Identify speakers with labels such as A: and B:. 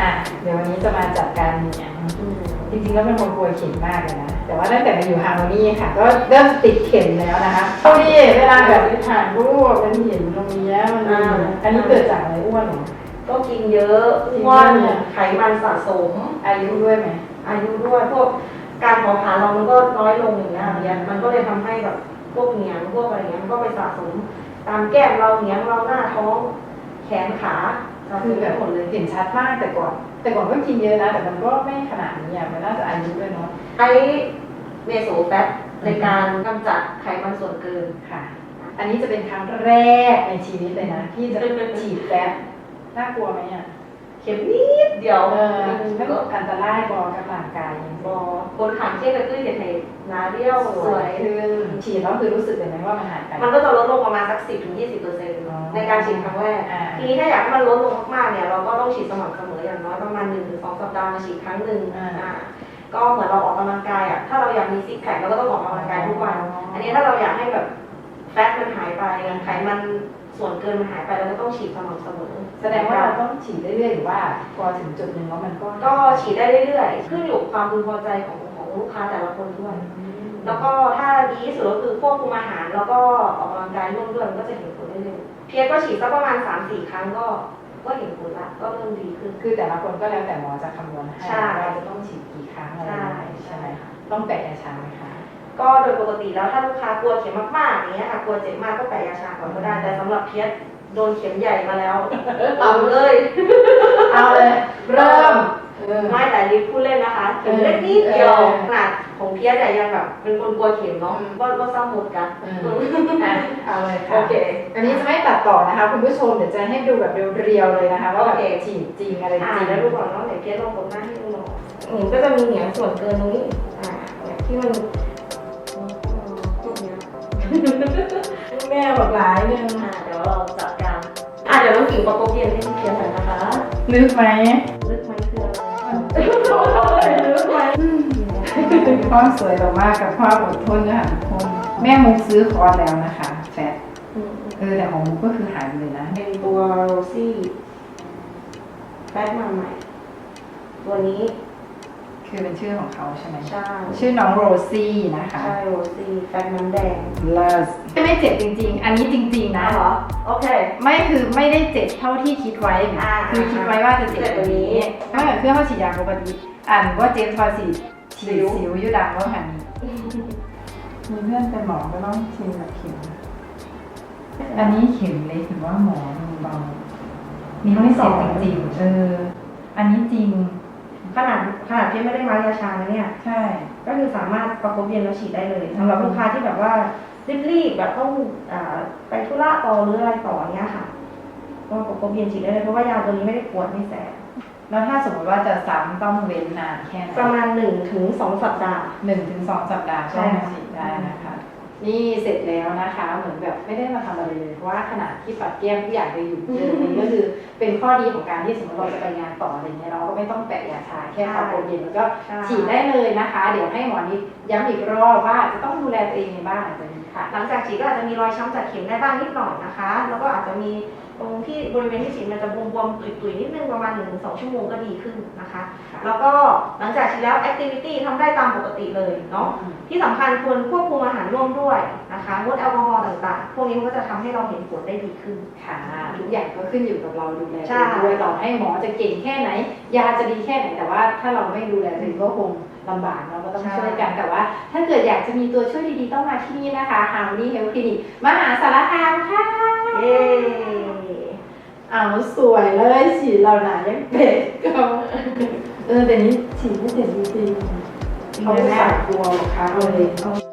A: อะเดี๋ยววันนี้จะมาจัดการเนี่ย
B: อืม
A: จริงๆแล้วเป็นคนกลัวเข็มมากเลยนะ แต่ว่าตั้งแต่มาอยู่ฮาร์โมนีค่ะ ก็เริ่มติดเข็มแล้วนะคะดูดิเวลาแบบถ่ายรูปมันเห็นตรงเนี้ยมันมีอันนี้เกิดจากอะไรอ้วนเหรอ
B: ก็กินเยอะ
A: กินเย
B: อ้ว
A: อะ
B: น
A: เนี่ย
B: ไขมันสะสม
A: อายุด้วยไหม
B: อายุด้วยพวกการเผาผลาญเรามันก็น้อยลงอย่างเงี้ยเนี่ยมันก็เลยทำให้แบบพวกเหนียงพวกอะไรเงี้ยมันก็ไปสะสม ตามแก้มเราเหนียงเราหน้าท้อง แขนขา สะส
A: คือ
B: ม
A: แบ
B: ไป
A: บ
B: หมดเลย
A: เห็นชัดมากแต่ก่อน แต่ก่อนก็กินเยอะนะ แต่มันก็ไม่ขนาดนี้อะมันน่าจะอายุด้วยเนาะ
B: ใช้เมโซแฟตในการกำจัดไขมันส่วนเกิน
A: ค่ะ อันนี้จะเป็นครั้งแรกในชีวิตเลยนะที่จะฉีดแฟตน่ากลัวไหมอะ
B: เข็มนิดเดียว
A: เออ
B: มัน
A: ก็
B: ก็
A: อันตรายบอกกำลังกายอย่าง
B: บ
A: นี้
B: อคนขังเช่นกระตุ้นเห็นหนาเรียว
A: ส
B: ส
A: ว
B: วยย
A: ขึ้นฉีดแล้วคือรู้สึกเลยไหมว่ามันหายไป
B: มันก็จะลดลงประมาณสักสิบถึงยี่สิบเปอร์เซ็นต์
A: อ๋อ
B: ในการฉีดครั้งแรก
A: อ่า
B: ทีนี้ถ้าอยากให้มันลดลงมากๆเนี่ยเราก็ต้องฉีดสม่ำเสมออย่างน้อยประมาณหนึ่งถึงสองสัปดาห์มาฉีดครั้งหนึ่ง
A: อ่า
B: อ่าก็เหมือนเราออกกำลังกายอะถ้าเราอยากมีซิกแพคเราก็ต้องออกกำลังกายทุกวัน
A: อ๋ออั
B: อันนี้ถ้าเราอยากให้แบบแฟตมันหายไปไขมัน ส่วนเกินมันหายไปเราก็ต้องฉีดสม่ำเสมอ
A: แสดงว่าเราต้องฉีดเรื่อยๆหรือว่าพอถึงจุดหนึ่งแล้วมันก็
B: ก็ฉีดได้เรื่อยๆขึ้นอยู่กับความพึงพอใจของของลูกค้าแต่ละคนด้วย แล้วก็ถ้าดีที่สุดก็คือควบคุมอาหารแล้วก็ออกกำลังกายร่วมด้วยมันก็จะเห็นผลได้เร็วเพียงก็ฉีดสักประมาณ 3-4 ครั้งก็ก็เห็นผลละก็เริ่มดีขึ้น
A: คือแต่ละคนก็แล้วแต่หมอจะคำนวณให้
B: ใช่
A: ว่าจะต้องฉีดกี่ครั้งอะไรอย่างเงี้ย
B: ใช่
A: ใช่ไหมต้องแปะยาชาไหมคะ
B: ก็โดยปกติแล้วถ้าลูกค้ากลัวเข็มมากๆอย่างเงี้ยค่ะกลัวเจ็บมากก็แปะยาชาก่อนก็ได้แต่สำหรับเพียสโดนเข็มใหญ่มาแล้วเอาเลย
A: เอาเลย เริ่มเออ
B: ไม่แต่ลิฟพูดเล่นนะคะเข็มเล็กนิดเดียว
A: เออ
B: ขนาดของเพียสแต่ยยังแบบเป็นคนกลัวเข็มเนาะ
A: อืม
B: ก็ก็ซ้ำหมดกัน
A: อืมอะเอาเลยค่ะ
B: โอเค
A: อันนี้จะไม่ตัดต่อนะคะคุณผู้ชมเดี๋ยวจะให้ดูแบบเรียวๆเลยนะคะว่าแบบ
B: โอเค
A: ฉีดจริงอะไร
B: อ่า
A: จริง
B: แล้วดูก่อนเนาะเดี๋ยวเพียสลองกดหน้าให้ดูหน่อยอืมก็จะมีเหนียงส่วนเกินตรงนี้อ่าแบบที่มันพวกเนี้ย
A: แม่บอกหลายนึง
B: อ่าเดี๋ยวเราจัดการอ่าเดี๋ยวน้องกิ่งประกบเย็นให้พี่เพียสหน่อยนะคะ
A: นึกไหม
B: ลึกไหมคืออะไร
A: นึกไหมความสวยเรามากกับความอดทนนะคะทุกคนแม่มุกซื้อคอร์สแล้วนะคะแฟต
B: อืม
A: เออแต่ของมุกก็คือหายไปเลยนะ
B: เป็นตัวโรซี่แป๊บมาใหม่ ตัวนี้
A: คือเป็นชื่อของเขาใช่ไหม
B: ใช่
A: ชื่อน้องโรซี่นะคะ
B: ใช่โรซี่แป๊บน้ำแดง
A: เลิศไม่เจ็บจริง ๆ อันนี้จริงๆนะ
B: เหรอ โอเค
A: ไม่คือไม่ได้เจ็บเท่าที่คิดไว้
B: อ่า
A: คือคิดไว้ว่าจะเจ็บกว่านี้ถ้าเกิดเครื่องเขาฉีดยาปกติอ่านว่าเจ็บพอฉีดฉีดสิวอยุดังว่าหันมีเพื่อนเป็นหมอก็ต้องชินกับเข็มอันนี้เข็มเล็กหรือว่าหมอมือเบานี่ไม่เจ็บจริงๆเอออันนี้จริง
B: ขนาดขนาดที่ไม่ได้มาร์กยาชานะเนี่ย
A: ใช่
B: ก็คือสามารถประคบเย็นแล้วฉีดได้เลยสำหรับลูกค้าที่แบบว่ารีบๆแบบต้องอ่าไปธุระต่อหรืออะไรต่อเนี้ยค่ะ ก็ประคบเย็นฉีดได้เลยเพราะว่ายาตัวนี้ไม่ได้ปวดไม่แสบ
A: แล้วถ้าสมมติว่าจะซ้ำต้องเว้นนานแค่ไหน
B: ประมาณหนึ่งถึงสองสัปดาห์
A: หนึ่งถึงสองสัปดาห์
B: ใช่
A: ก็
B: ค่ะ
A: มาฉีดได้นะคะ นี่เสร็จแล้วนะคะ เหมือนแบบไม่ได้มาทำอะไรเลยเพราะว่าขนาดที่ปัดแก้มที่อยากจะอยู่เลยนี่ก็คือเป็นข้อดีของการที่สมมติเราจะไปงานต่ออะไรเงี้ยเราก็ไม่ต้องแปะยาชาแค่ตาโปรเย็นแล้วก็ฉีดได้เลยนะคะ เดี๋ยวให้หมอนิดย้ำอีกรอบว่าจะต้องดูแลตัวเองในบ้านหลังจากนี้ค่ะ
B: หลังจากฉีดก็อาจจะมีรอยช้ำจากเข็มได้บ้างนิดหน่อยนะคะ แล้วก็อาจจะมี รงที่บริเวณที่ฉีดมันจะบวมๆตุยๆนิดนึงประมาณ1นถึงสชั่วโมงก็ดีขึ้นนะคะ
A: ค่ะ
B: แล้วก็หลังจากฉีดแล้วแอคทิวิตี้ทำได้ตามปกติเลยเนาะที่สำคัญควรควบคุมอาหารร่วมด้วยนะคะงดแอลกอฮอล์ต่างๆ พวกนี้มันก็จะทำให้เราเห็นผลได้ดีขึ้น
A: ค่ะทุกอย่างก็ขึ้นอยู่กับเราดูแล
B: ใช่
A: ตัวเองด้วยเราให้หมอจะเก่งแค่ไหน ยาจะดีแค่ไหนแต่ว่าถ้าเราไม่ดูแลตัวเองก็คงลำบากเราก็ต้องช่วยกันแต่ว่า ถ้าเกิดอยากจะมีตัวช่วยดีๆต้องมาที่นี่นะคะ Harmony Health Clinic มหาสารคามค่ะ
B: เย้
A: เอาสวยเลยฉีดเราหนายังเป็ดเขาเออแต่นี้ฉีดไม่เจ็บจริงๆเขาไม่สายกลัวหรอกคะเลย